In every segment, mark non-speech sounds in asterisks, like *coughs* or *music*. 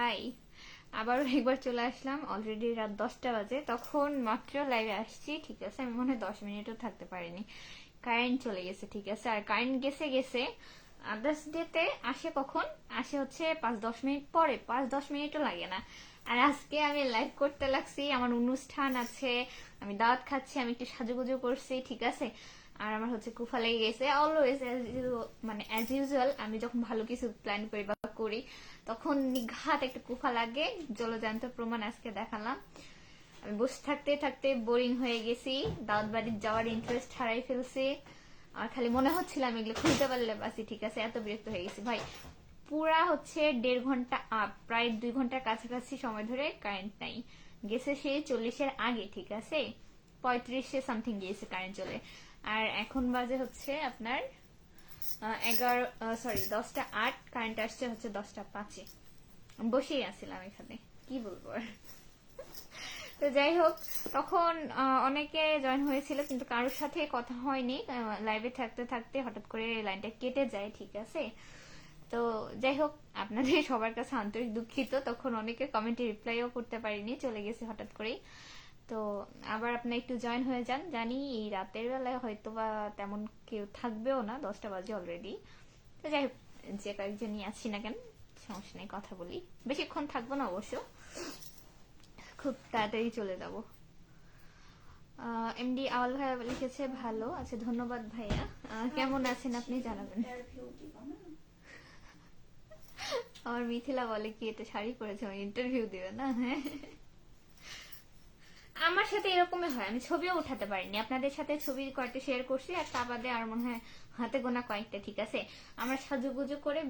High. আবার একবার চলে আসলাম অলরেডি রাত দশটা বাজে, তখন মাত্র লাইভে আসছি, ঠিক আছে? আমি মনে হয় দশ মিনিটও থাকতে পারিনি। কারেন্ট চলে গেছে, ঠিক আছে? আর কারেন্ট গেছে গেছে আদার্স ডেতে আসে কখন? আসে হচ্ছে পাঁচ দশ মিনিট পরে, পাঁচ দশ মিনিটও লাগে না। আর আজকে আমি লাইভ করতে লাগছি, আমার অনুষ্ঠান আছে, আমি দাওয়াত খাচ্ছি, আমি একটু সাজুগুজু করছি, ঠিক আছে? আর আমার হচ্ছে কুফা লেগে গেছে। অলওয়েজ মানে অ্যাজ ইউজুয়াল আমি যখন ভালো কিছু প্ল্যান করি করি। তখন নিঘাত একটা কুফা লাগে, জলজান্ত প্রমাণ আজকে দেখালাম। আমি বসে থাকতে থাকতে বোরিং হয়ে গেছি, দাওয়াত বাড়ির যাওয়ার ইন্টারেস্ট হারাই ফেলছি। আর খালি মনে হচ্ছিল আমি এগুলো খুলতে পারলে বাসি ঠিক আছে, এত বিরক্ত হয়ে গেছি। ভাই, পুরা হচ্ছে দেড় ঘণ্টা আপ, প্রায় দুই ঘণ্টার কাছাকাছি সময় ধরে কারেন্ট নাই। গেছে সেই চল্লিশের আগে, ঠিক আছে? পঁয়ত্রিশে সামথিং গিয়েছে কারেন্ট চলে। আর এখন বাজে হচ্ছে আপনার এগারো সরি দশটা আট কারেন্ট আসছে হচ্ছে দশটা পাঁচে। বসেই আছিলাম এখানে, কি বলব আর? তো যাই হোক, তখন অনেকে জয়েন হয়েছিল, কিন্তু কারোর সাথে কথা হয়নি। লাইভে থাকতে থাকতে হঠাৎ করে লাইনটা কেটে যায়, ঠিক আছে? তো যাই হোক, আপনাদের সবার কাছে আন্তরিক দুঃখিত। তখন অনেকে কমেন্টে রিপ্লাইও করতে পারিনি, চলে গেছে হঠাৎ করেই। তো আবার আপনি একটু জয়েন হয়ে যান। জানি এই রাতের বেলায় হয়তো বা তেমন কেউ থাকবেও না, দশটা বাজে অলরেডি তো যাই হোক, যে কয়েকজনই আছি না কেন, সমস্যা নেই, কথা বলি। বেশিক্ষণ থাকব না অবশ্য। খুব তাড়াতাড়ি চলে যাব। এমডি আওয়াল ভাইয়া লিখেছে, ভালো। আছে ধন্যবাদ ভাইয়া। কেমন আছেন আপনি জানাবেন? আমার মিথিলা বলে কি, এটা শাড়ি পরেছে আমার ইন্টারভিউ দিবে না? হ্যাঁ আমার সাথে এরকমই হয় আমি ছবিও উঠাতে পারিনি। আপনাদের সাথে ছবি কয়েকটা শেয়ার করছি আর তা বাদে আর মনে হয় হাতে গোনা কয়েকটা ঠিক আছে? আমরা সাজুগুজু করে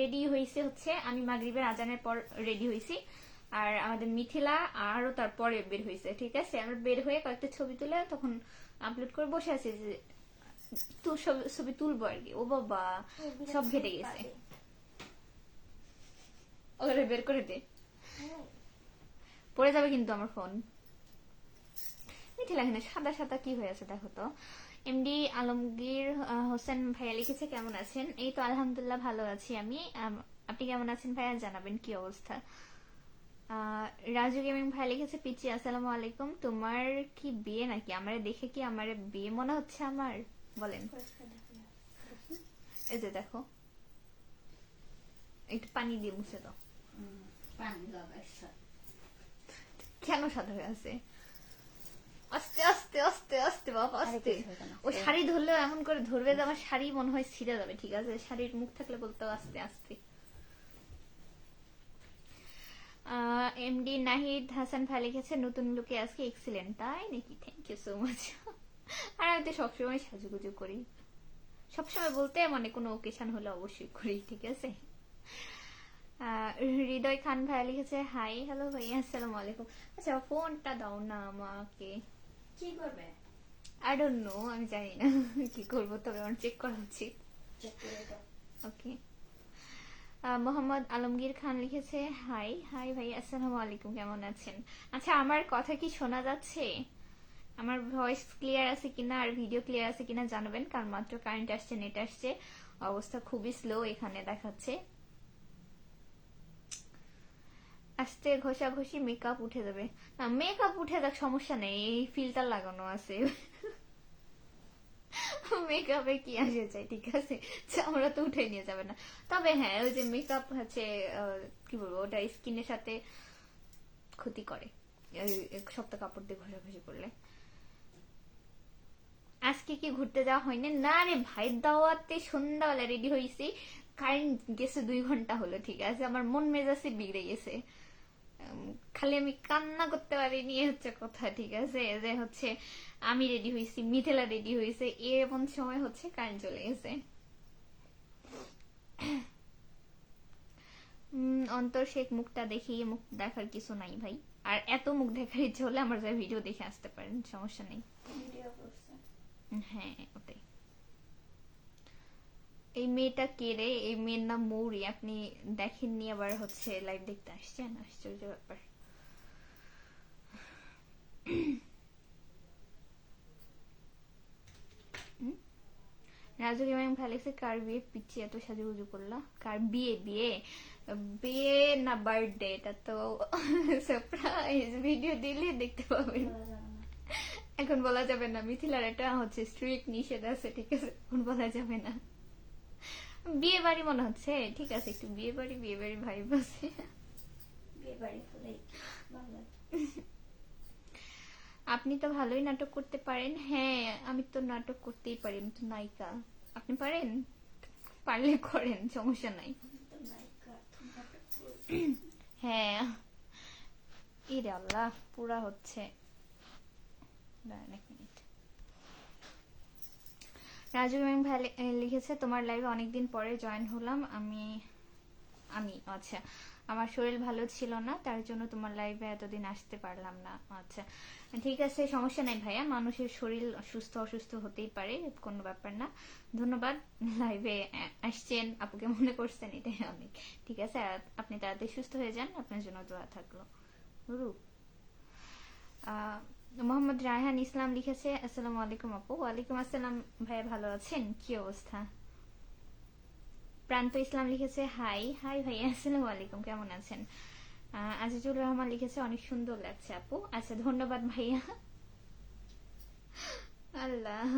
রেডি হয়েছে হচ্ছে আমি মাগরিবের আজানের পর রেডি হয়েছি আর আমাদের মিথিলা আরও তারপরে বের হয়েছে ঠিক আছে? আমরা বের হয়ে কয়েকটা ছবি তুলে তখন আপলোড করে বসে আছি যে ছবি তুলবো আর কি। ও বাবা সব ঘেটে গেছে। ওগুলো বের করে দে। পড়ে যাবে কিন্তু আমার ফোন মিথিলা এখানে সাদা সাদা কি হয়ে আছে দেখো তো? এমডি আলমগীর হোসেন ভাইয়া লিখেছে কেমন আছেন? এই তো আলহামদুলিল্লাহ ভালো আছি আমি। আপনি কেমন আছেন ভাইয়া? জানাবেন কি অবস্থা? রাজু গেমিং ভাই লিখেছে পিচি আসসালামু আলাইকুম। তোমার কি বিয়ে নাকি? আমারে দেখে কি আমার বিয়ে মনে হচ্ছে আমার? বলেন। এই যে দেখো। একটু পানি দিয়ে মুছে দাও। কেন সাদা হয়ে আছে? আস্তে আস্তে আস্তে আস্তে বাবা আস্তে। ও শাড়ি ধরলেও এমন করে ধরবে যে আমার শাড়ি মনে হয় ছিঁড়ে যাবে ঠিক আছে? শাড়ির মুখ থাকলে বলতেও আস্তে আস্তে। এমডি নাহিদ হাসান ভাই লিখেছে নতুন লুকে আজকে এক্সিলেন্ট তাই নাকি? থ্যাংক ইউ সো মাচ আর আমি তো সবসময় সাজুগুজু করি। সবসময় বলতে মানে কোনো ওকেশন হলে অবশ্যই করি ঠিক আছে? হৃদয় খান ভাই লিখেছে হাই হ্যালো ভাইয়া আসসালামু আলাইকুম। আচ্ছা ফোনটা দাও না আমাকে। কি করবে? আই ডোন্ট নো আমি জানি না। কি করব তবে আমার চেক করা উচিত। ওকে মোহাম্মদ আলমগীর খান লিখেছে হাই হাই ভাই আসসালামু আলাইকুম কেমন আছেন? আচ্ছা আমার কথা কি শোনা যাচ্ছে? আমার ভয়েস ক্লিয়ার আছে কিনা আর ভিডিও ক্লিয়ার আছে কিনা জানাবেন কারণ মাত্র কারেন্ট আসছে নেট আসছে। অবস্থা খুবই স্লো এখানে দেখাচ্ছে। আস্তে ঘষাঘষি মেকআপ উঠে যাবে। না মেকআপ উঠে যাক, সমস্যা নেই, এই ফিল্টার লাগানো আছে। মেকআপে কি আসে চাই ঠিক আছে? আমরা তো উঠে নিয়ে যাবে না। তবে হ্যাঁ ওই যে মেকআপ হচ্ছে কি বলব, ওটা স্কিনের সাথে ক্ষতি করে। শক্ত কাপড় দিয়ে করলে। আজকে কি ঘুরতে যাওয়া হয়নি? না রে ভাই, দাওয়াতে সন্ধ্যাবেলা রেডি হয়েছি। কারেন্ট গেছে দুই ঘণ্টা হলো, ঠিক আছে? আমার মন মেজাজে বিগড়ে গেছে। খালি আমি কান্না করতে পারিনি এ হচ্ছে কথা ঠিক আছে? যে হচ্ছে আমি রেডি হয়েছি মিথিলা রেডি হয়েছে এমন সময় হচ্ছে কারেন্ট চলে গেছে। অন্তর শেখ মুখটা দেখি মুখ দেখার কিছু নাই ভাই। আর এত মুখ দেখার ইচ্ছে হলে আমার যা ভিডিও দেখে আসতে পারেন সমস্যা নেই। হ্যাঁ ওটাই। এই মেয়েটা কে রে? এই মেয়ের নাম মৌরি। আপনি দেখেননি আবার হচ্ছে লাইভ দেখতে আসছেন? আশ্চর্য ব্যাপার। কার বিয়ে? এত সাজুগুজু কার বিয়ে? বিয়ে? বিয়ে না বার্থডে এটা তো সারপ্রাইজ ভিডিও দিলে দেখতে পাবেন। এখন বলা যাবে না। মিথিলার একটা হচ্ছে স্ট্রিক্ট নিষেধ আছে, ঠিক আছে? এখন বলা যাবে না। বিয়ে বাড়ি মনে হচ্ছে? ঠিক আছে একটু বিয়ে বাড়ি বিয়ে বাড়ি ভাই বসে বিয়ে বাড়ি। আপনি তো ভালোই নাটক করতে পারেন। হ্যাঁ আমি তো নাটক করতেই পারি আমি তো নায়িকা। আপনি পারেন? পারলে করেন সমস্যা নাই। হ্যাঁ। ইরে আল্লাহ পুরা হচ্ছে। রাজু ম্যাম ভাই লিখেছে তোমার লাইভে অনেকদিন পরে জয়েন হলাম। আমি আমি আচ্ছা আমার শরীর ভালো ছিল না তার জন্য তোমার লাইভে এতদিন আসতে পারলাম না। আচ্ছা ঠিক আছে সমস্যা নাই ভাইয়া। মানুষের শরীর সুস্থ অসুস্থ হতেই পারে কোনো ব্যাপার না। ধন্যবাদ লাইভে আসছেন আপুকে মনে করছেন এটাই অনেক ঠিক আছে আপনি তাড়াতাড়ি সুস্থ হয়ে যান আপনার জন্য দোয়া থাকল। আহ, মোহাম্মদ রায়হান ইসলাম লিখেছে আসসালামু আলাইকুম আপু। ওয়ালাইকুম আসসালাম। ভাইয়া ভালো আছেন? কি অবস্থা? প্রান্ত ইসলাম লিখেছে হাই হাই ভাইয়া আসসালামু আলাইকুম। কেমন আছেন? আজিজুর রহমান লিখেছে অনেক সুন্দর লাগছে আপু। আচ্ছা ধন্যবাদ ভাইয়া। আল্লাহ।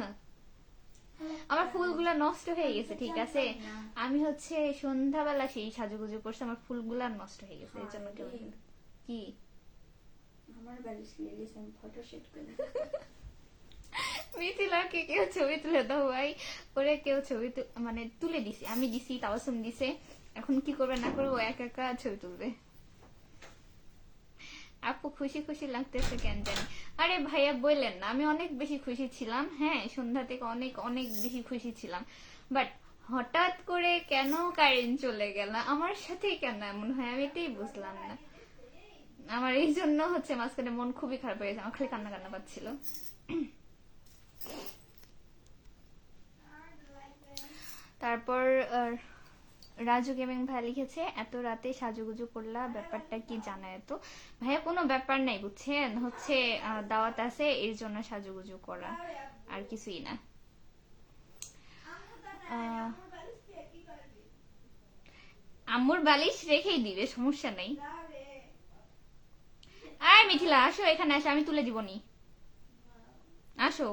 আমার ফুলগুলা নষ্ট হয়ে গেছে ঠিক আছে? আমি হচ্ছে সন্ধ্যাবেলা সেই সাজুগুজু করছে আমার ফুলগুলা নষ্ট হয়ে গেছে এই জন্য কি? আমার বালিশ লিলিস আমি করি মিথিলাকে কেউ ছবি তুলে দাও ভাই। ওরে কেউ ছবি মানে তুলে দিছি, আমি দিছি, তাওসুম দিছে। এখন কি করবে, না করবে একা একা ছবি তুলবে। আপু খুশি খুশি লাগতেছে কেন জানি। আরে ভাইয়া বললেন না, আমি অনেক বেশি খুশি ছিলাম হ্যাঁ সন্ধ্যা থেকে অনেক অনেক বেশি খুশি ছিলাম। বাট হঠাৎ করে কেন কারেন্ট চলে গেল? আমার সাথে কেন এমন হয়? আমি এটাই বুঝলাম না। আমার এই জন্য হচ্ছে মাঝখানে মন খুবই খারাপ হয়ে গেছে। আমার খালি কান্না কান্না পাচ্ছিল। তারপর রাজু গেমিং ভাই লিখেছে, এত রাতে সাজুগুজু করলা, ব্যাপারটা কি জানা এত? ভাইয়া, কোনো ব্যাপার নাই, বুঝছেন? হচ্ছে দাওয়াত আছে, এর জন্য সাজুগুজু করা, আর কিছুই না। আম্মুর বালিশ রেখেই দিবে, সমস্যা নেই। আয় মিথিলা, আসো, এখানে আসো, আমি তুলে দিব নি। আসো।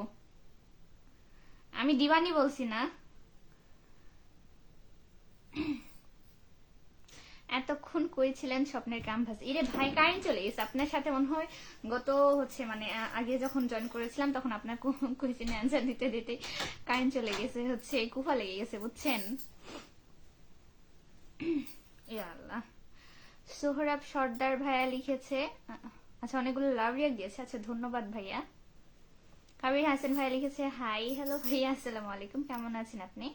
আমি দিবানি বলছি না। এতক্ষণ কইছিলেন স্বপ্নের ক্যাম্পাস ইরে ভাই কারেন্ট চলে গেছে। আপনার সাথে মনে হয় গত হচ্ছে মানে আগে যখন জয়েন করেছিলাম, তখন আপনার কোয়েশ্চেনে অ্যান্সার দিতে দিতে কারেন্ট চলে গেছে। হচ্ছে, কুফা লেগে গেছে, বুঝছেন? আল্লাহ। সোহরাব সর্দার ভাইয়া লিখেছে আচ্ছা অনেকগুলো লাভ রিয়াক দিয়েছে আচ্ছা ধন্যবাদ ভাইয়া। কাবির হাসান ভাইয়া লিখেছে হাই হ্যালো ভাইয়া, আসসালামু আলাইকুম। কেমন আছেন আপনি?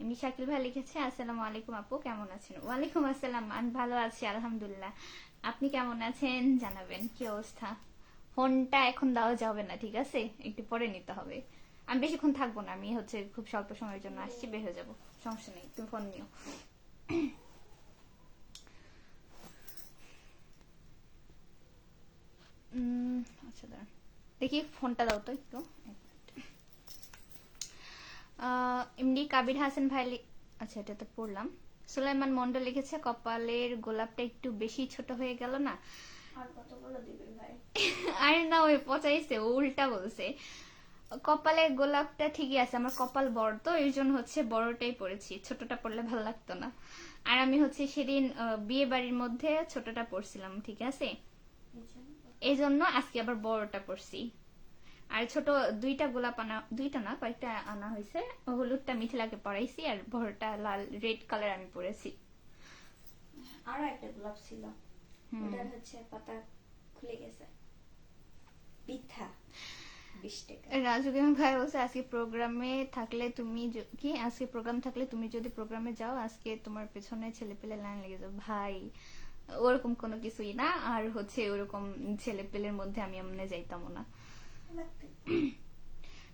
এমনি শাকিল ভাই লিখেছে, আসসালামু আলাইকুম আপু, কেমন আছেন? ওয়ালাইকুম আসসালাম, আমি ভালো আছি, আলহামদুলিল্লাহ। আপনি কেমন আছেন? জানাবেন, কি অবস্থা? ফোনটা এখন দেওয়া যাবে না, ঠিক আছে? একটু পরে নিতে হবে। আমি বেশিক্ষণ থাকব না, আমি হচ্ছে খুব স্বল্প সময়ের জন্য আসছি, বের হয়ে যাব। সমস্যা নেই, তুমি ফোন নিও। দেখি ফোনটা দাও তো একটু। এমনি কাবির হাসান ভাই আচ্ছা এটা তো পড়লাম। সুলাইমান মন্ডল লিখেছে কপালের গোলাপটা একটু বেশি ছোট হয়ে গেল না? আর না ওই পচাইছে ও উল্টা বলছে। কপালে গোলাপটা ঠিকই আছে আমার কপাল বড় তো এই জন্য হচ্ছে বড়টাই পড়েছি। ছোটটা পড়লে ভালো লাগতো না। আর আমি হচ্ছে সেদিন বিয়ে বাড়ির মধ্যে ছোটটা পড়ছিলাম ঠিক আছে? এই জন্য আজকে আবার বড়টা পরছি। আর ছোট দুইটা গোলাপ আনা দুইটা না কয়েকটা আনা হয়েছে। হলুদটা মিথিলাকে পরাইছি আর বড়টা লাল রেড কালার আমি পরেছি। আরও একটা গোলাপ ছিল। ওটার হচ্ছে পাতা খুলে গেছে। পিঠা বিশ টাকা। রাজু গেম ভাই বলছে আজকে প্রোগ্রামে থাকলে তুমি কি? আজকে প্রোগ্রাম থাকলে তুমি যদি প্রোগ্রামে যাও আজকে তোমার পেছনে ছেলে পেলে লাইন লেগে যাও ভাই ওরকম কোনো কিছুই না। আর হচ্ছে ওরকম ছেলে পেলের মধ্যে আমি এমনি যাইতাম না।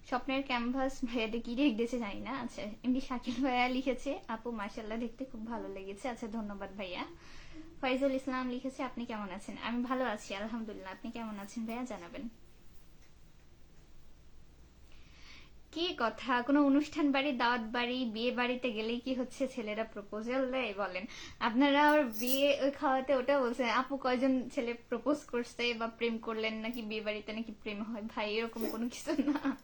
স্বপ্নের ক্যানভাস ভাইয়াতে কি দেখতেছে জানি না। আচ্ছা এমনি শাকিল ভাইয়া লিখেছে, আপু মার্শাল্লাহ দেখতে খুব ভালো লেগেছে। আচ্ছা ধন্যবাদ ভাইয়া। ফয়জুল ইসলাম লিখেছে, আপনি কেমন আছেন? আমি ভালো আছি, আলহামদুলিল্লাহ, আপনি কেমন আছেন ভাইয়া? জানাবেন। কি কথা? কোনো অনুষ্ঠান বাড়ি, দাওয়াত বাড়ি, বিয়ে বাড়িতে গেলেই কি হচ্ছে? ছেলেরা প্রপোজাল দেয়, বলেন। আপনারা আর বিয়ে ওই খাওয়াতে ওটা বলছেন আপু কয়জন ছেলে প্রপোজ করছে বা প্রেম করলেন নাকি বিয়ে বাড়িতে নাকি প্রেম হয়? ভাই, এরকম কোনো কিছু না।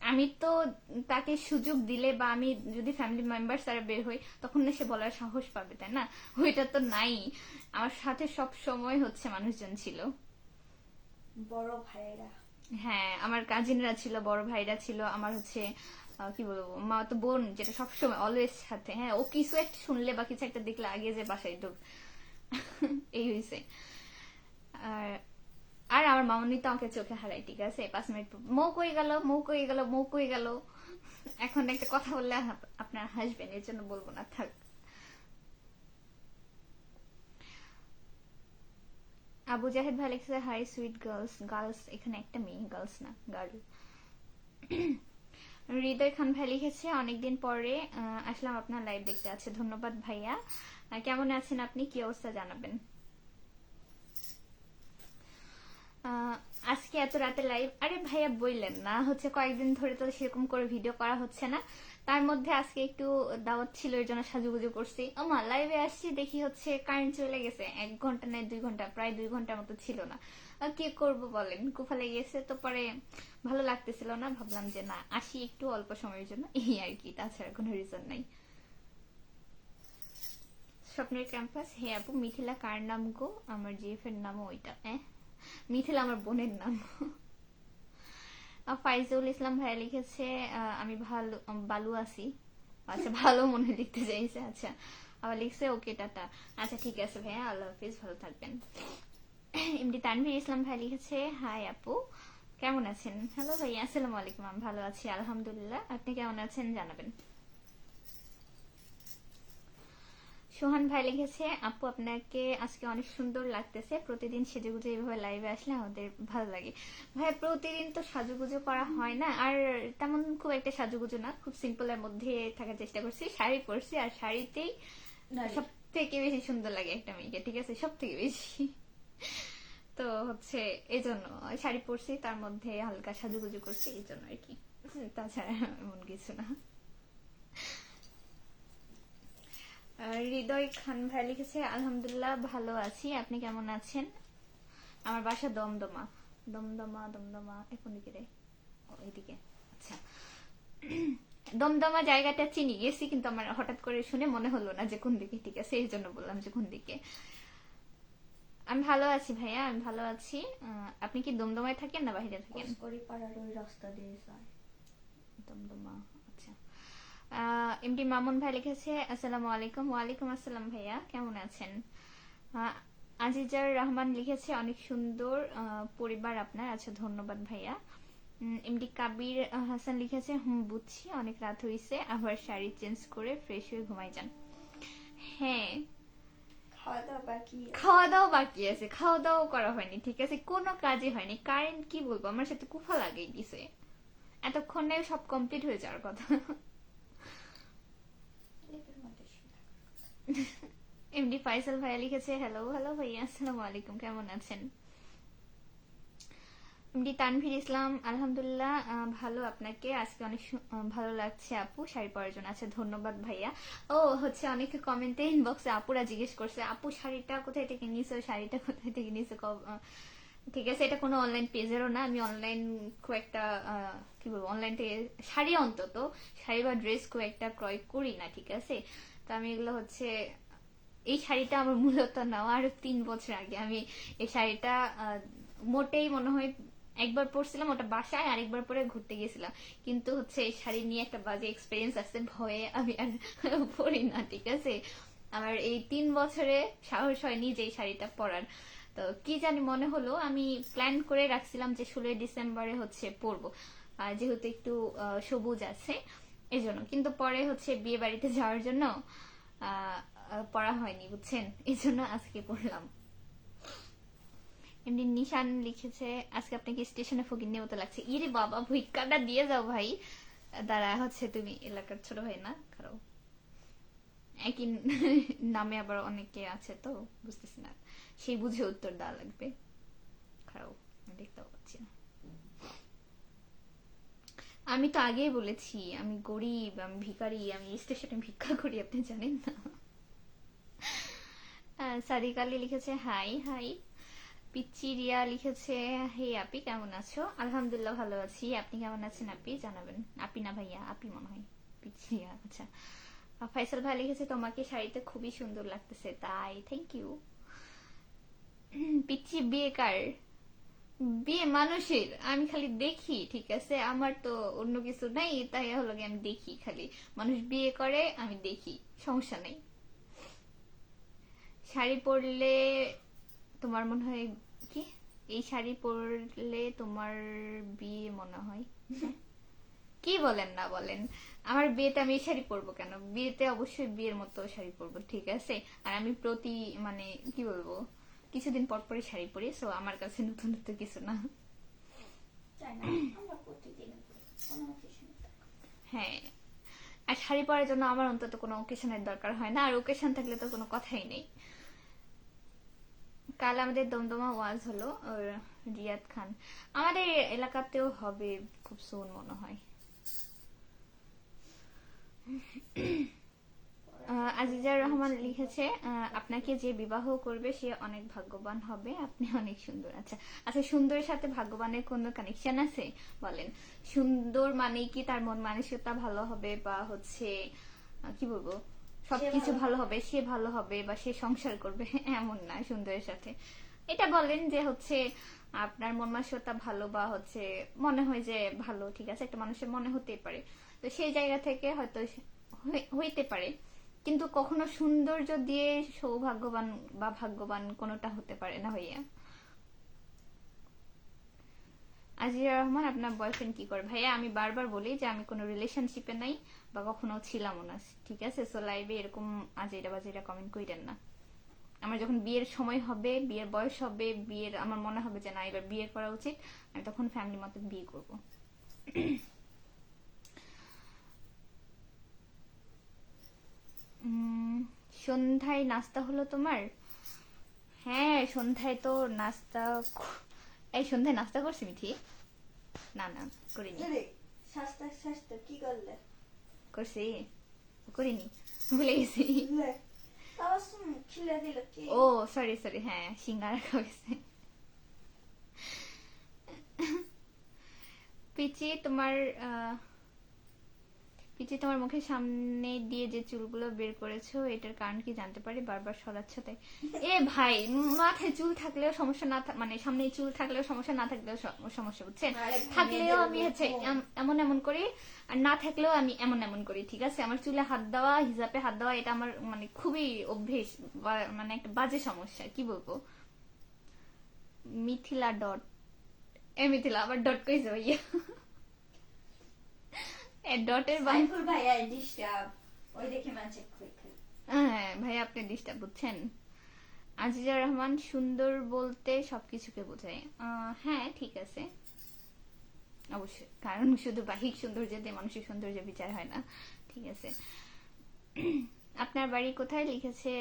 আমি তো তাকে সুযোগ দিলে বা আমি যদি ফ্যামিলি মেম্বার তারা বের হই, তখন সে বলার সাহস পাবে, তাই না? ওইটা তো নাই। আমার সাথে সব সময় হচ্ছে মানুষজন ছিল। বড় ভাইয়েরা। হ্যাঁ আমার কাজিনরা ছিল, বড় ভাইরা ছিল, আমার হচ্ছে কি বলব, মা তো বোন, যেটা সবসময় অলওয়েজ সাথে। হ্যাঁ ও কিছু একটা শুনলে বা কিছু একটা দেখলে আগে যে বাসায় ঢুক। *laughs* এই হয়েছে আর আর আমার মামনি তো আমাকে চোখে হারাই ঠিক আছে? পাঁচ মিনিট মৌ কই গেল মৌ কই গেল মৌ কই গেল। এখন একটা কথা বললে আপনার হাসবেন এর জন্য বলব না, থাক। আবু জাহেদ ভাই লিখছে, হাই সুইট গার্লস গার্লস এখানে একটা মেয়ে, গার্লস না, গার্ল। হৃদয় খান ভাই লিখেছে, অনেকদিন পরে আসলাম আপনার লাইভ দেখতে। আছে ধন্যবাদ ভাইয়া। কেমন আছেন আপনি? কি অবস্থা জানাবেন? আজকে এত রাতে লাইভ আরে ভাইয়া বললেন না, হচ্ছে কয়েকদিন ধরে তো সেরকম করে ভিডিও করা হচ্ছে না। তার মধ্যে আজকে একটু দাওয়াত ছিল, এর জন্য সাজুগুজু করছি। ওমা লাইভে আসছি, দেখি হচ্ছে কারেন্ট চলে গেছে। এক ঘণ্টা নয় দুই ঘণ্টা, প্রায় দুই ঘণ্টার মতো ছিল না। কি করব বলেন? কুফালে গেছে তো পরে ভালো লাগতেছিল না, ভাবলাম যে না, আসি একটু অল্প সময়ের জন্য। এই আর কি, তাছাড়া কোনো রিজন নাই। স্বপ্নের ক্যাম্পাস হে আপু, মিথিলা কার নাম গো? আমার জিএফ এর নামও ওইটা হ্যাঁ মিথিলা আমার বোনের নাম। ফাইজুল ইসলাম ভাইয়া লিখেছে আমি ভালো বালু আছি। আচ্ছা *laughs* ভালো মনে লিখতে চাইছে আচ্ছা। আবার লিখছে, ওকে, টাটা। আচ্ছা ঠিক আছে ভাইয়া, আল্লাহ হাফিজ, ভালো থাকবেন। এমডি তানভীর ইসলাম ভাই লিখেছে, হাই আপু, কেমন আছেন? হ্যালো ভাই আসসালামু আলাইকুম ভালো আছি, আলহামদুলিল্লাহ। আপনি কেমন আছেন, জানাবেন। সোহান ভাই লিখেছে আপু আপনাকে আজকে অনেক সুন্দর লাগতেছে। প্রতিদিন সেজেগুজে এইভাবে লাইভে আসলে আমাদের ভালো লাগে। ভাই প্রতিদিন তো সাজুগুজু করা হয় না। আর তেমন খুব একটা সাজুগুজু না খুব সিম্পলের মধ্যে থাকার চেষ্টা করছি। শাড়ি পরছি আর শাড়িতেই সব থেকে বেশি সুন্দর লাগে একটা মেয়েকে ঠিক আছে? সব থেকে বেশি। তো হচ্ছে এই জন্য শাড়ি পরছি তার মধ্যে হালকা সাজুগুজু করছি এই জন্য আর কি। তাছাড়া এমন কিছু না আর হৃদয় খান ভাই লিখেছে আলহামদুলিল্লাহ ভালো আছি। আপনি কেমন আছেন? আমার বাসা দমদমা। দমদমা দমদমা এখন দিকে রে। এইদিকে। আচ্ছা। দমদমা জায়গাটা চিনি গেছি কিন্তু আমার হঠাৎ করে শুনে মনে হলো না যে কোন দিকে। ঠিক আছে এই জন্য বললাম যে কোন দিকে। আমি ভালো আছি ভাইয়া আমি ভালো আছি। আপনি কি দমদমায় থাকেন না বাইরে থাকেন? করি পাড়ার ওই রাস্তা দিয়ে যায়। দমদমা। এমডি মামুন ভাই লিখেছে আসসালামু আলাইকুম। ওয়ালাইকুম আসসালাম ভাইয়া কেমন আছেন? আজিজার রহমান লিখেছে অনেক সুন্দর পরিবার আপনার। আচ্ছা ধন্যবাদ ভাইয়া। এমডি কাবির হাসান লিখেছে হুম বুঝছি অনেক রাত হয়েছে আবার শাড়ি চেঞ্জ করে ফ্রেশ হয়ে ঘুমাই যান। হ্যাঁ। খাওয়া দাওয়া বাকি খাওয়া দাওয়া বাকি আছে। খাওয়া দাওয়া করা হয়নি ঠিক আছে? কোনো কাজই হয়নি। কারেন্ট কি বলব? আমার সাথে কুফা লাগিয়ে দিছে। এতক্ষণে সব কমপ্লিট হয়ে যাওয়ার কথা লেপের মধ্যে শুয়ে থাকো। এমডি ফাইসাল ভাইয়া লিখেছে হ্যালো হ্যালো ভাইয়া, আসসালামু আলাইকুম, কেমন আছেন? এমডি তানভীর ইসলাম, আলহামদুলিল্লাহ ভালো আপনাকে। আজকে অনেক ভালো লাগছে আপু, শাড়ি পরার জন্য। আচ্ছা ধন্যবাদ ভাইয়া। ও, হচ্ছে অনেকে কমেন্টে ইনবক্সে আপুরা জিজ্ঞেস করছে, আপু, শাড়িটা কোথায় থেকে নিছো? শাড়িটা কোথায় থেকে নিছো? ঠিক আছে, এটা কোনো অনলাইন পেজেরও না। আমি অনলাইন খুব একটা কি বলব অনলাইন থেকে শাড়ি অন্তত, শাড়ি বা ড্রেস খুব একটা ক্রয় করি না, ঠিক আছে? তো আমি এগুলো হচ্ছে, এই শাড়িটা আমার মূলত নেওয়া আরও তিন বছর আগে আমি এই শাড়িটা মোটেই মনে হয় একবার পরছিলাম ওটা বাসায়, আরেকবার পরে ঘুরতে গেছিলাম। কিন্তু হচ্ছে এই শাড়ি নিয়ে একটা বাজে এক্সপিরিয়েন্স আসছে ভয়ে আমি আর *laughs* পরি না, ঠিক আছে? আমার এই তিন বছরে সাহস হয়নি যে এই শাড়িটা পরার। তো কি জানি মনে হলো, আমি প্ল্যান করে রাখছিলাম যে ষোলোই ডিসেম্বরে হচ্ছে পরবো। যেহেতু একটু সবুজ আছে এই জন্য কিন্তু পরে হচ্ছে বিয়ে বাড়িতে যাওয়ার জন্য পড়া হয়নি, বুঝছেন? এই জন্য আজকে পড়লাম। এমনি নিশান লিখেছে, আজকে আপনাকে স্টেশনে ফকির নিয়ে মতো লাগছে। ইরে বাবা ভুইকাটা দিয়ে যাও ভাই। দাঁড়া, হচ্ছে তুমি এলাকার ছোট ভাই না? কারও একই নামে আবার অনেকে আছে তো, বুঝতেছি না। সেই বুঝে উত্তর দেওয়া লাগবে। খারাপ, আমি দেখতেও পাচ্ছি না। আমি তো আগেই বলেছি আমি গরিব আমি ভিখারি আমি স্টেশনে ভিক্ষা করি আপনি জানেন না। আহ, সাদিক আলী লিখেছে হাই হাই। পিচ্চি রিয়া লিখেছে হে আপি কেমন আছো? আলহামদুলিল্লাহ ভালো আছি। আপনি কেমন আছেন আপি? জানাবেন। আপি না ভাইয়া আপি মনে হয় পিচ্চি রিয়া আচ্ছা ফাইসাল ভাই লিখেছে তোমাকে শাড়িতে খুবই সুন্দর লাগতেছে তাই থ্যাংক ইউ পিচ্চি বিয়ে কার বিয়ে মানুষের, আমি খালি দেখি, ঠিক আছে? আমার তো অন্য কিছু নাই, তাই হলো আমি দেখি খালি। মানুষ বিয়ে করে, আমি দেখি, সমস্যা নেই। শাড়ি পরলে তোমার মনে হয় কি? এই শাড়ি পরলে তোমার বিয়ে মনে হয়? কি বলেন না বলেন? আমার বিয়েতে আমি এই শাড়ি পরবো কেন? বিয়েতে অবশ্যই বিয়ের মতো শাড়ি পরবো, ঠিক আছে? আর আমি প্রতি মানে কি বলব? কিছুদিন পর পরই শাড়ি পরি সো আমার কাছে নতুন নতুন কিছু না। পরি, হ্যাঁ আর শাড়ি পরার জন্য আমার অন্তত কোনো ওকেশনের দরকার হয় না আর ওকেশন থাকলে তো কোনো কথাই নেই। কাল আমাদের দমদমা ওয়াজ হলো রিয়াদ খান। আমাদের এলাকাতেও হবে খুব সুন মনে হয়। আহ, আজিজার রহমান লিখেছে আপনাকে যে বিবাহ করবে সে অনেক ভাগ্যবান হবে আপনি অনেক সুন্দর। আচ্ছা আচ্ছা সুন্দরের সাথে ভাগ্যবানের কোনো কানেকশন আছে? বলেন সুন্দর মানে কি তার মন মানসিকতা ভালো হবে বা হচ্ছে কি বলব সবকিছু ভালো। ভালো হবে সে ভালো হবে বা সে সংসার করবে? *laughs* এমন না সুন্দরের সাথে। এটা বলেন যে হচ্ছে আপনার মন মানসিকতা ভালো বা হচ্ছে মনে হয় যে ভালো ঠিক আছে? একটা মানুষের মনে হতেই পারে। তো সেই জায়গা থেকে হয়তো হইতে পারে। কিন্তু কখনো সৌন্দর্য দিয়ে সৌভাগ্যবান বা ভাগ্যবান কোনোটা হতে পারে না হইয়া আজিরা রহমান, আপনার বয়ফ্রেন্ড কি করে? ভাইয়া, আমি বারবার বলি যে আমি কোনো রিলেশনশিপে নাই বা কখনো ছিলামও না, ঠিক আছে? সো লাইভে এরকম আজিরা বাজিরা কমেন্ট কইরেন না। আমার যখন বিয়ের সময় হবে, বিয়ের বয়স হবে, বিয়ের, আমার মনে হবে যে না, এবার বিয়ে করা উচিত, আমি তখন ফ্যামিলি মতো বিয়ে করব। সন্ধ্যায় নাস্তা হলো তোমার? হ্যাঁ সন্ধ্যায় তো নাস্তা এই সন্ধ্যায় নাস্তা করছি মিঠি। না না করিনি। কি করলে? করছি। করিনি ভুলে গেছি। ও সরি সরি হ্যাঁ সিঙ্গারা খাওয়াইছে পিচি তোমার আহ, পিচি তোমার মুখের সামনে দিয়ে যে চুলগুলো বের করেছ এটার কারণ কি জানতে পারি? বারবার সরাচ্ছ তাই? এ ভাই মাথায় চুল থাকলেও সমস্যা না মানে সামনে চুল থাকলেও সমস্যা না থাকলেও সমস্যা বুঝছেন? থাকলেও আমি হচ্ছে এমন এমন করি আর না থাকলেও আমি এমন এমন করি ঠিক আছে? আমার চুলে হাত দেওয়া হিসাবে হাত দেওয়া এটা আমার মানে খুবই অভ্যেস মানে একটা বাজে সমস্যা কি বলব? মিথিলা ডট এ মিথিলা আবার ডট কইছে ভাইয়া। এ ডটের বাই সাইফুল ভাইয়া ডিস্টার্ব ওই দেখে মানুষ হ্যাঁ ভাই আপনি ডিস্টার্ব বুঝছেন? আজিজা রহমান সুন্দর বলতে সবকিছুকে বোঝায়। হ্যাঁ ঠিক আছে। অবশ্যই কারণ শুধু বাহিক সৌন্দর্য দিয়ে মানসিক সৌন্দর্য বিচার হয় না। ঠিক আছে। আপনার বাড়ি কোথায় লিখেছে?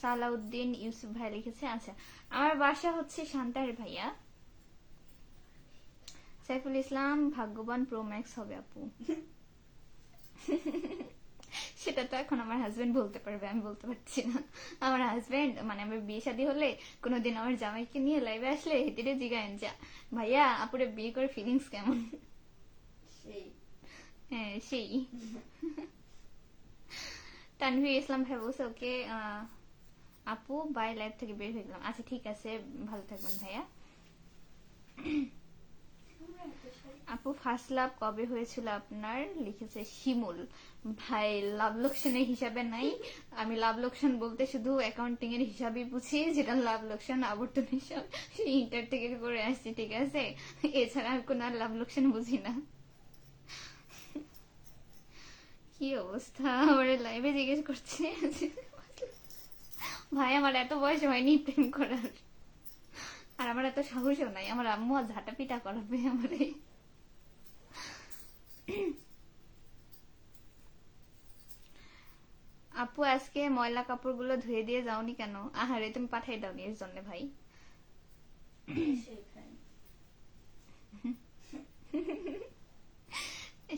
সালাউদ্দিন ইউসুফ ভাই লিখেছে। আচ্ছা আমার বাসা হচ্ছে শান্তার ভাইয়া। সাইফুল ইসলাম ভাগ্যবান প্রো ম্যাক্স হবে আপু। সেটা তো এখন আমার হাজবেন্ড বলতে পারবে আমি বলতে পারছি না। আমার হাজবেন্ড মানে আমার বিয়ে শাদী হলে কোনোদিন আমার জামাইকে নিয়ে লাইভে আসলে হেঁটে জিগায়েন যা ভাইয়া আপুরে বিয়ে করে ফিলিংস কেমন? সেই। হ্যাঁ সেই। তানভীর ইসলাম ভাই বলছে ওকে আপু বাই লাইভ থেকে বের হয়ে গেলাম। আচ্ছা ঠিক আছে ভালো থাকবেন ভাইয়া। আপু ফার্স্ট লাভ কবে হয়েছিল আপনার? লিখেছে শিমুল। ভাই লাভ লোকসানের হিসাবে নাই। আমি লাভ লোকসান বলতে শুধু অ্যাকাউন্টিং এর হিসাবই বুঝি, যেটা লাভ লোকসান আবর্তন হিসাব ইন্টার থেকে করে আসছি, ঠিক আছে? এছাড়া আর কোনো লাভ লোকসান বুঝি না। কি অবস্থা? আমার লাইভে জিজ্ঞেস করছে। ভাই, আমার এত বয়স হয়নি প্রেম করার। আর আমার এত সাহসও নাই, আমার আম্মু আর ঝাঁটা পিটা করাবে আমারে আপু, আজকে ময়লা কাপড়গুলো ধুয়ে দিয়ে যাওনি কেন? আহারে, তুমি পাঠাই দাওনি এর জন্য ভাই।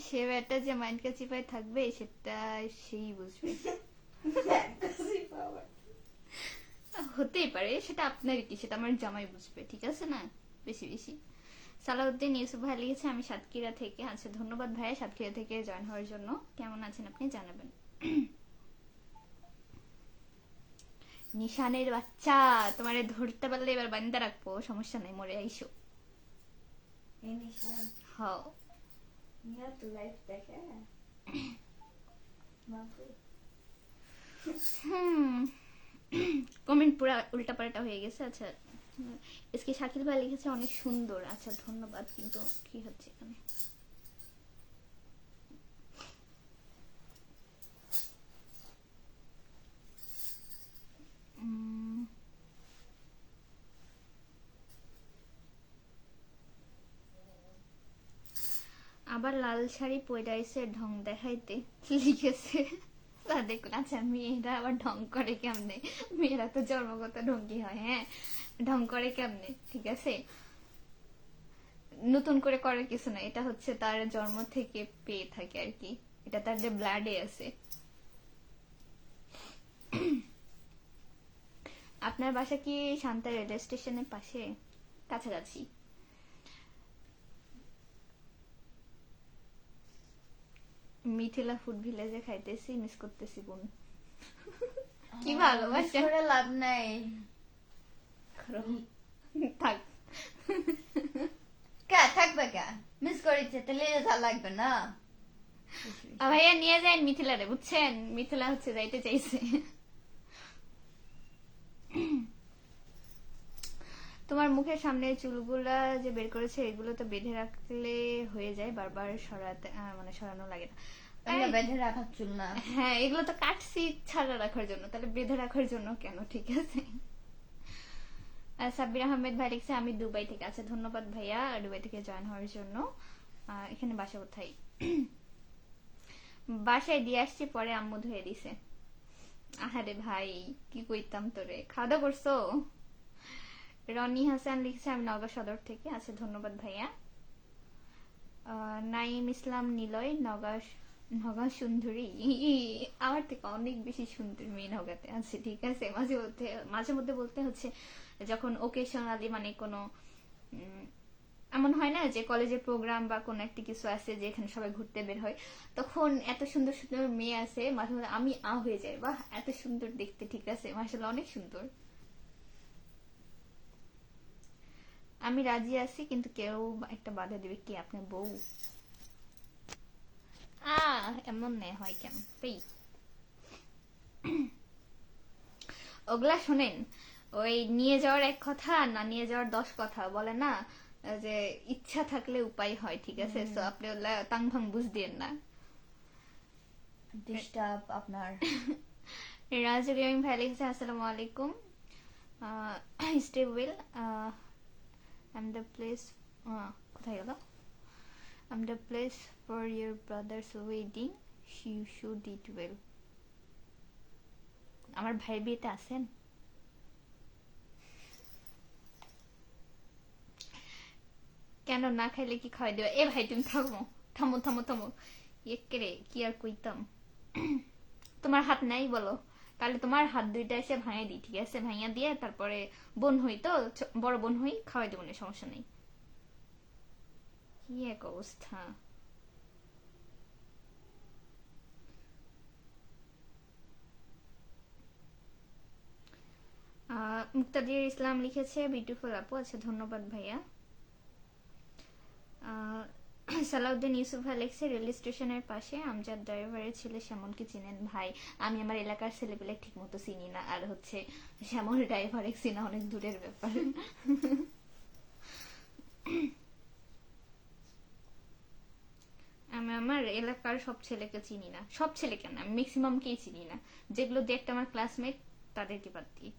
সে ব্যাটা যে মাইন্ডকে চিপায় থাকবে সেটা সেই বুঝবে. *laughs* হতেই পারে সেটা আপনার কি সেটা আমার জামাই বুঝবে ঠিক আছে না? বেশি বেশি। সালাউদ্দিন ইউসুফ ভাই লিখেছে আমি সাতক্ষীরা থেকে আচ্ছা ধন্যবাদ ভাইয়া সাতক্ষীরা থেকে জয়েন হওয়ার জন্য। কেমন আছেন আপনি জানাবেন। নিশানের বাচ্চা তোমারে ধরতে পারলে এবার বান্দা রাখব সমস্যা নাই মরে আইসো। এই নিশান। হ তো লাইফ দেখে। *coughs* বাপরে। হুম। কমেন্ট পুরো উল্টাপাল্টা হয়ে গেছে। আচ্ছা এসকে শাকিল ভাই লিখেছে অনেক সুন্দর। আচ্ছা ধন্যবাদ, কিন্তু কি হচ্ছে এখানে? আবার লাল শাড়ি পয়রাইছে ঢং দেখাইতে লিখেছে। তা দেখুন আচ্ছা মেয়েরা আবার ঢং করে কেমনে মেয়েরা তো জন্মগত ঢঙ্গি হয় হ্যাঁ ঢং করে কেমনে ঠিক আছে নতুন করে করার কিছু না এটা হচ্ছে তার জন্ম থেকে পেয়ে থাকে আর কি এটা তার যে ব্লাডে আছে আপনার বাসা কি শান্তা রেলওয়ে স্টেশনের পাশে কাছাকাছি মিথিলা ফুড ভিলেজে খাইতেছি মিস করতেছি বোন। *laughs* কি ভালোবাসা করে লাভ নাই। থাক। কে থাকবে কে মিস করেছে তাহলে যা লাগবে না। ভাইয়া নিয়ে যান মিথিলারে বুঝছেন? মিথিলা হচ্ছে যাইতে চাইছে। তোমার মুখের সামনে চুলগুলা যে বের করেছে এগুলো তো বেঁধে রাখলে হয়ে যায় বারবার সরাতে মানে সরানো লাগে না। বেঁধে রাখার চুল না। হ্যাঁ এগুলো তো কাটছি ছাড়া রাখার জন্য। তাহলে বেঁধে রাখার জন্য কেন? ঠিক আছে। আর সাব্বির আহমেদ ভাই লিখছে আমি দুবাই থেকে আছে। ধন্যবাদ ভাইয়া দুবাই থেকে জয়েন হওয়ার জন্য। এখানে বাসা কোথায়? বাসায় দিয়ে আসছি পরে আম্মু ধুয়ে দিছে। আহারে ভাই কি কইতাম তোরে? খাওয়া দাওয়া করছ? রনি হাসান লিখছে, আমি নগর সদর থেকে, আছে ধন্যবাদ ভাইয়া। নাইম ইসলাম নিলয় নগা নগা সুন্দরী। আমার থেকে অনেক বেশি সুন্দর মেয়ে নগাতে আছে, ঠিক আছে? মাঝে মধ্যে মাঝে মধ্যে বলতে হচ্ছে, যখন ওকেশনালি মানে কোনো এমন হয় না যে কলেজের প্রোগ্রাম বা কোনো একটা কিছু আছে যে এখানে সবাই ঘুরতে বের হয়, তখন এত সুন্দর সুন্দর মেয়ে আছে, মাঝে মধ্যে আমি আ হয়ে যাই, বাহ, এত সুন্দর দেখতে, ঠিক আছে? মাসাল্লাহ অনেক সুন্দর। আমি রাজি আছি কিন্তু কেউ একটা বাধা দিবে কি আপনার বউ? আ এমন নেই হয় কেন পেই। ওগুলা শোনেন ওই নিয়ে যাওয়ার এক কথা না নিয়ে যাওয়ার দশ কথা বলে না যে ইচ্ছা থাকলে উপায় হয় ঠিক আছে? তো আপনি ওগুলা তাং ভাং বুঝ দিয়েন না। ডিস্টার্ব আপনার। রাজু গেমিং ভাই লিখেছে আসসালামু আলাইকুম। Stay well I'm the place কোথায় গেল? I'm the place for your brother's wedding you should eat well আমার ভাই বিয়েতে আছেন? কেন না খাইলে কি খাওয়াই দেবে? এ ভাই, তুমি থামো থামো থামো থামো। একে রে কি আর কইতাম? তোমার হাত নাই বলো। তাহলে তোমার হাত দুইটা এসে ভাঙিয়ে দিই, ঠিক আছে? ভাঙিয়ে দিয়ে তারপরে বোন হই তো বড় বোন হই, খাওয়াই দেবো না সমস্যা নেই। কি এক অবস্থা। মুক্তাদির ইসলাম লিখেছে বিউটিফুল আপু আচ্ছা ধন্যবাদ ভাইয়া। *coughs* সালাউদ্দিন ইউসুফ লিখছে রেল স্টেশনের পাশে আমজাদ ড্রাইভারের ছেলে শ্যামলকে চিনেন ভাই? আমি আমার এলাকার ছেলেপেলে ঠিক মতো চিনি না। আর হচ্ছে শ্যামল ড্রাইভার এক চিনা অনেক দূরের ব্যাপার। আমি আমার এলাকার সব ছেলেকে চিনি না। সব ছেলে ছেলেকে না ম্যাক্সিমামকেই চিনি না। যেগুলো দু একটা আমার ক্লাসমেট তাদেরকে বাদ দিই।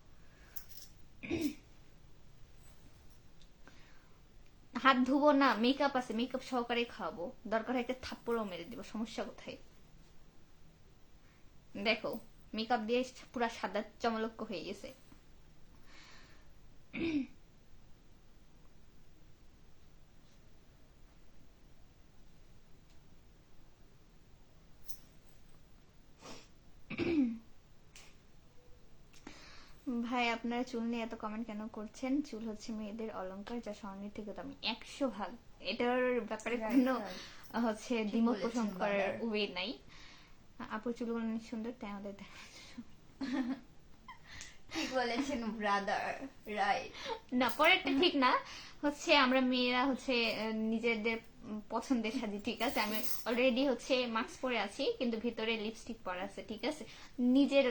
হাত ধুবো না মেকআপ আছে মেকআপ সহকারে খাওয়াবো। দরকার হয় থাপ্পড়ও মেরে দিব, সমস্যা কোথায়? দেখো মেকআপ দিয়ে পুরা সাদা চমলক্য হয়ে গেছে। আপনারা চুল নিয়ে এত কমেন্ট কেন করছেন? চুল হচ্ছে মেয়েদের অলংকার যা স্বর্ণের থেকে দামি। একশো ভাগ। এটার ব্যাপারে কোনো হচ্ছে দ্বিমত পোষণ করার. ওয়ে নাই। আপুর চুলগুলো অনেক সুন্দর তাই আমাদের ঠিক বলেছেন ব্রাদার রাইট না পরেরটা ঠিক না। হচ্ছে আমরা মেয়েরা হচ্ছে নিজেদের পছন্দের সাজি ঠিক আছে? আমি অলরেডি হচ্ছে মাস্ক পরে আছি কিন্তু ভিতরে লিপস্টিক পরা আছে ঠিক আছে? নিজের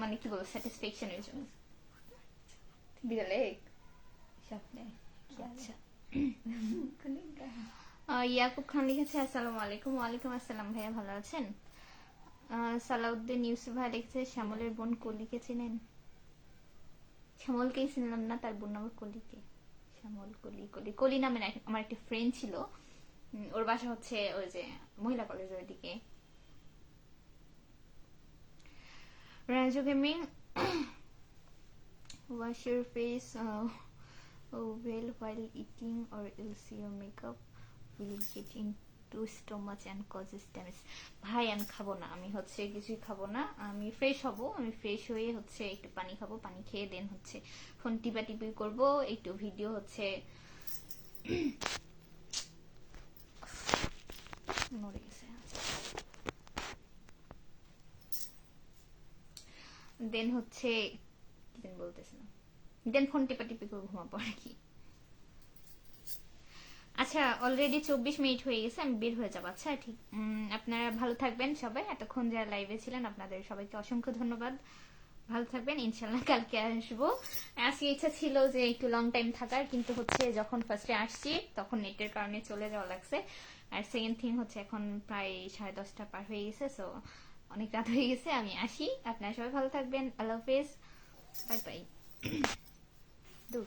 মানে কি বলব স্যাটিসফ্যাকশনের জন্য। বিড়ালে স্বপ্নে আচ্ছা ইয়াকুব খান লিখেছে আসসালামু আলাইকুম। ওয়ালাইকুম আসসালাম ভাইয়া ভালো আছেন? সালাউদ্দিন ইউসুফ ভাই লিখেছে শ্যামলের বোন কলিকে চিনেন? শ্যামলকেই চিনলাম না তার বোন নাম কলিকে। শ্যামল কলি কলি। কলি এক- আমার একটা ফ্রেন্ড ছিল। ওর বাসা হচ্ছে ওই যে মহিলা কলেজের ওইদিকে। Raju gaming wash your face uh, oh, well while eating or else your makeup will get into stomach and causes damage ভাই আমি খাব না আমি হচ্ছে কিছুই খাব না আমি ফ্রেশ হব আমি ফ্রেশ হয়ে হচ্ছে একটু পানি খাব পানি খেয়ে দেন হচ্ছে ফোন টিপা টিপি করব একটু ভিডিও হচ্ছে নড়ে গেছে দেন হচ্ছে যেন বলতেছে। না দেন ফোন টিপা টিপি করে ঘুমাবো আর কি। আচ্ছা অলরেডি চব্বিশ মিনিট হয়ে গেছে, আমি বের হয়ে যাব। আচ্ছা ঠিক। আপনারা ভালো থাকবেন সবাই। এতক্ষণ যারা লাইভে ছিলেন, আপনাদের সবাইকে অসংখ্য ধন্যবাদ। ভালো থাকবেন ইনশাল্লাহ কালকে আসব। আজকে ইচ্ছা ছিল যে একটু লং টাইম থাকার, কিন্তু হচ্ছে যখন ফার্স্টে আসছি, তখন নেটের কারণে চলে যাওয়া লাগছে। আর সেকেন্ড থিং হচ্ছে এখন প্রায় সাড়ে দশটা পার হয়ে গেছে সো অনেক রাত হয়ে গেছে, আমি আসি। আপনারা সবাই ভালো থাকবেন। আল্লাহ হাফেজ। বাই বাই দূর